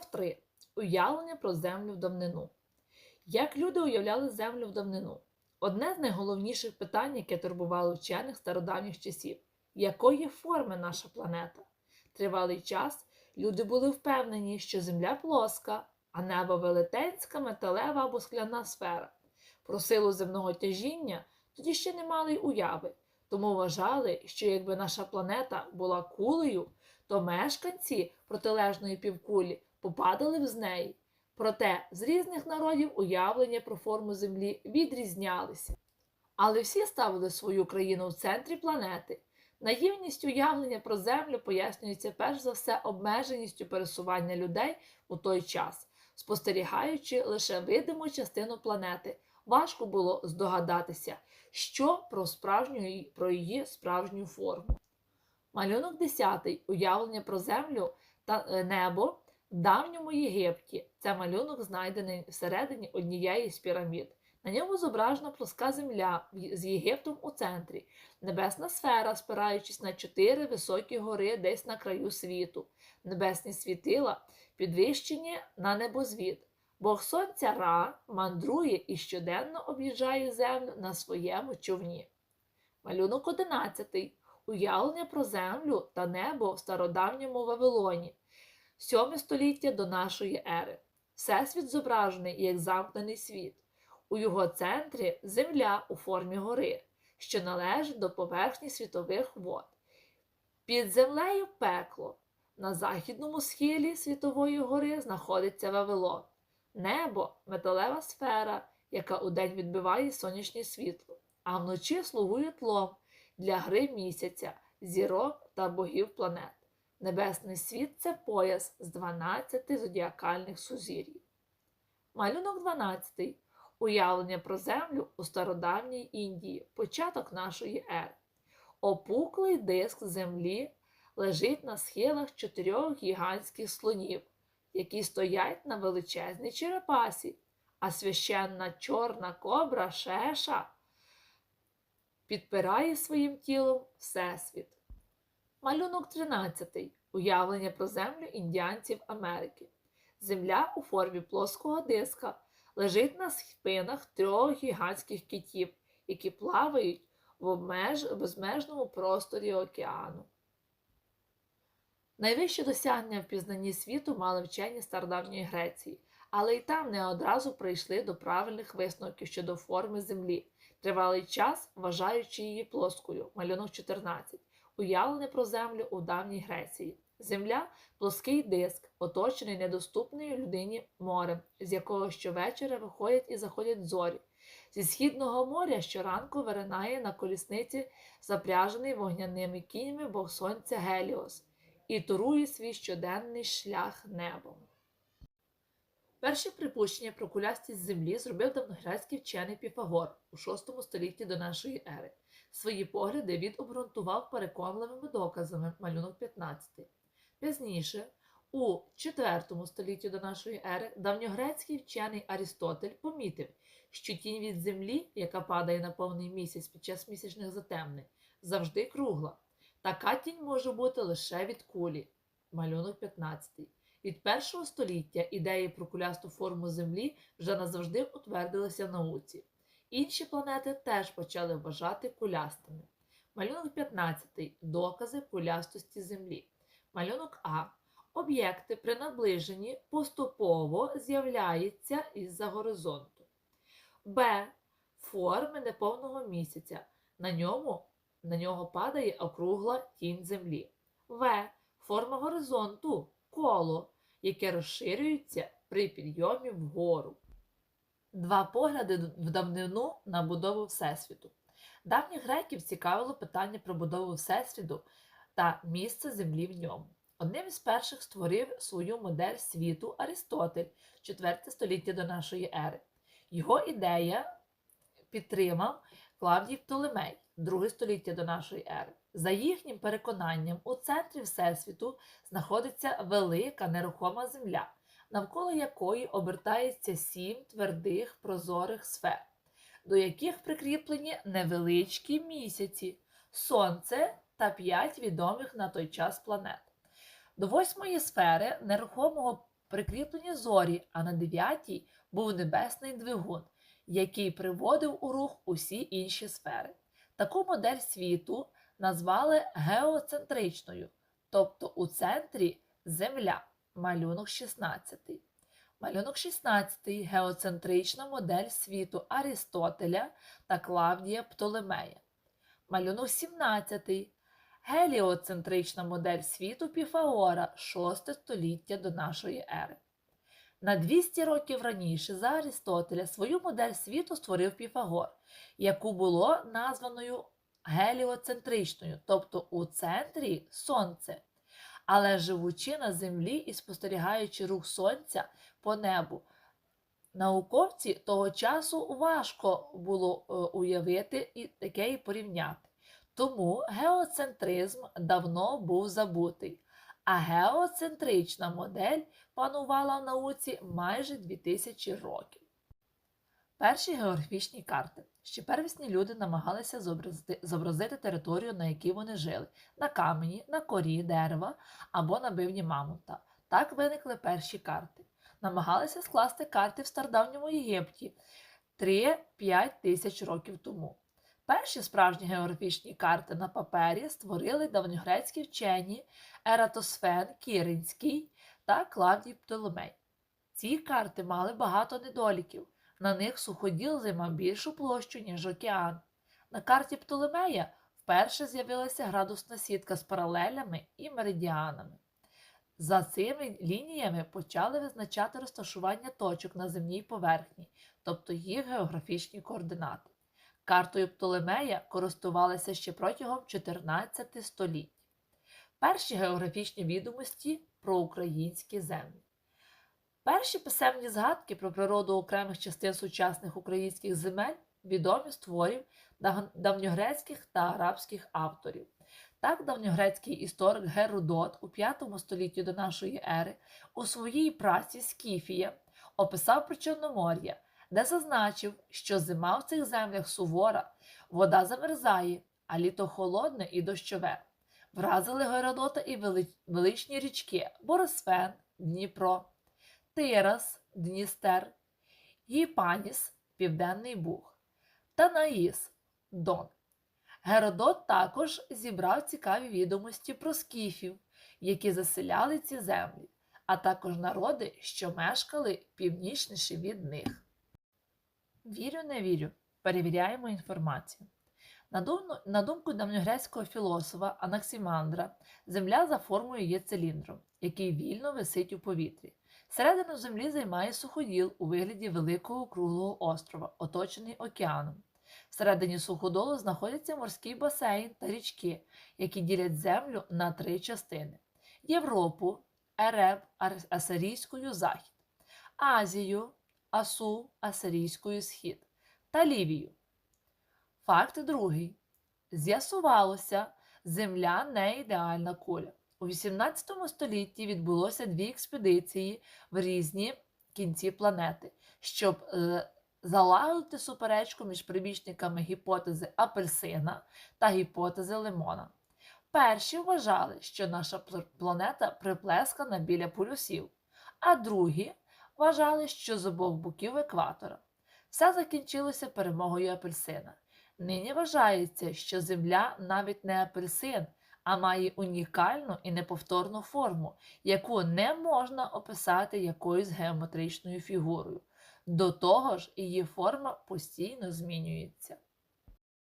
Параграф 3. Уявлення про землю в давнину. Як люди уявляли землю в давнину? Одне з найголовніших питань, яке турбувало вчених стародавніх часів якої форми наша планета? Тривалий час люди були впевнені, що Земля плоска, а небо велетенська, металева або скляна сфера. Про силу земного тяжіння тоді ще не мали й уяви, тому вважали, що якби наша планета була кулею, то мешканці протилежної півкулі попадали б з неї. Проте з різних народів уявлення про форму Землі відрізнялися. Але всі ставили свою країну в центрі планети. Наївність уявлення про землю пояснюється перш за все обмеженістю пересування людей у той час, спостерігаючи лише видиму частину планети, важко було здогадатися, що про справжню про її справжню форму. Малюнок 10. Уявлення про землю та е, небо в давньому Єгипті. Це малюнок знайдений всередині однієї з пірамід. На ньому зображена плоска земля з Єгиптом у центрі, небесна сфера, спираючись на чотири високі гори десь на краю світу, небесні світила, підвищені на небозвід. Бог сонця Ра мандрує і щоденно об'їжджає землю на своєму човні. Малюнок 11. Уявлення про землю та небо в стародавньому Вавилоні, 7 століття до нашої ери. Всесвіт зображений як замкнений світ. У його центрі земля у формі гори, що належить до поверхні світових вод. Під землею пекло. На західному схилі світової гори знаходиться Вавилон. Небо металева сфера, яка удень відбиває сонячне світло, а вночі слугує тлом для гри місяця, зірок та богів планет. Небесний світ це пояс з 12 зодіакальних сузір'їв. Малюнок 12. Уявлення про землю у стародавній Індії, початок нашої ери. Опуклий диск землі лежить на схилах чотирьох гігантських слонів, які стоять на величезній черепасі, а священна чорна кобра Шеша підпирає своїм тілом Всесвіт. Малюнок 13. Уявлення про землю індіанців Америки. Земля у формі плоского диска лежить на спинах трьох гігантських китів, які плавають в обмеж... безмежному просторі океану. Найвище досягнення в пізнанні світу мали вчені стародавньої Греції, але й там не одразу прийшли до правильних висновків щодо форми Землі, тривалий час вважаючи її плоскою, малюнок 14, уявлене про землю у давній Греції. Земля плоский диск, оточений недоступною людині морем, з якого щовечора виходять і заходять зорі. Зі східного моря щоранку виринає на колісниці запряжений вогняними кіньми бог сонця Геліос і турує свій щоденний шлях небом. Перші припущення про кулястість землі зробив давногрецький вчений Піфагор у VI столітті до нашої ери. Свої погляди він обґрунтував переконливими доказами малюнок 15. Пізніше, у IV столітті до нашої ери, давньогрецький вчений Арістотель помітив, що тінь від землі, яка падає на повний місяць під час місячних затемнень, завжди кругла. Така тінь може бути лише від кулі. Малюнок 15. Від першого століття ідеї про кулясту форму Землі вже назавжди утвердилися в науці. Інші планети теж почали вважати кулястими. Малюнок 15. Докази кулястості Землі. Малюнок А. Об'єкти при наближенні поступово з'являються із-за горизонту. Б. Форми неповного місяця. На ньому на нього падає округла тінь землі. В. Форма горизонту коло, яке розширюється при підйомі вгору. Два погляди в давнину на будову Всесвіту. Давніх греків цікавило питання про будову Всесвіту та місце Землі в ньому. Одним із перших створив свою модель світу Арістотель, 4 століття до нашої ери. Його ідея підтримав Клавдій Птолемей, 2 століття до нашої ери. За їхнім переконанням, у центрі Всесвіту знаходиться велика нерухома земля, навколо якої обертається сім твердих прозорих сфер, до яких прикріплені невеличкі місяці, Сонце та п'ять відомих на той час планет. До восьмої сфери нерухомого прикріплені зорі, а на дев'ятій був небесний двигун, який приводив у рух усі інші сфери. Таку модель світу назвали геоцентричною, тобто у центрі Земля, малюнок 16. Малюнок 16 геоцентрична модель світу Арістотеля та Клавдія Птолемея. Малюнок 17 геліоцентрична модель світу Піфагора 6 століття до нашої ери. На 200 років раніше за Арістотеля свою модель світу створив Піфагор, яку було названою геліоцентричною, тобто у центрі Сонце. Але живучи на землі і спостерігаючи рух сонця по небу, науковці того часу важко було е, уявити і таке і порівняти. Тому геоцентризм давно був забутий, а геоцентрична модель панувала в науці майже 2000 років. Перші географічні карти. Ще первісні люди намагалися зобразити, зобразити територію, на якій вони жили, на камені, на корі дерева або на бивні мамонта. Так виникли перші карти. Намагалися скласти карти в стародавньому Єгипті 3-5 тисяч років тому. Перші справжні географічні карти на папері створили давньогрецькі вчені Ератосфен Кіринський та Клавдій Птоломей. Ці карти мали багато недоліків. На них суходіл займав більшу площу, ніж океан. На карті Птолемея вперше з'явилася градусна сітка з паралелями і меридіанами. За цими лініями почали визначати розташування точок на земній поверхні, тобто їх географічні координати. Картою Птолемея користувалися ще протягом 14 століть. Перші географічні відомості про українські землі. Перші писемні згадки про природу окремих частин сучасних українських земель відомі з творів давньогрецьких та арабських авторів. Так, давньогрецький історик Геродот у V столітті до нашої ери у своїй праці Скіфія описав Причорномор'я, де зазначив, що зима в цих землях сувора, вода замерзає, а літо холодне і дощове. Вразили Геродота і величні річки Борисфен, Дніпро, Тирас, Дністер, Гіпаніс, Південний Буг, Танаїс, Дон. Геродот також зібрав цікаві відомості про скіфів, які заселяли ці землі, а також народи, що мешкали північніше від них. Вірю, не вірю. Перевіряємо інформацію. На думку, давньогрецького філософа Анаксімандра, земля за формою є циліндром, який вільно висить у повітрі. Середину землі займає суходіл у вигляді великого круглого острова, оточений океаном. Всередині суходолу знаходяться морський басейн та річки, які ділять землю на три частини: Європу, Ереб Асирійською Захід, Азію, Асу Асирійською Схід та Лівію. Факт другий. З'ясувалося, Земля не ідеальна куля. У XVIII столітті відбулося дві експедиції в різні кінці планети, щоб е, залагодити суперечку між прибічниками гіпотези апельсина та гіпотези лимона. Перші вважали, що наша планета приплескана біля полюсів, а другі вважали, що з обох боків екватора. Все закінчилося перемогою апельсина. Нині вважається, що Земля навіть не апельсин, а має унікальну і неповторну форму, яку не можна описати якоюсь геометричною фігурою. До того ж, її форма постійно змінюється.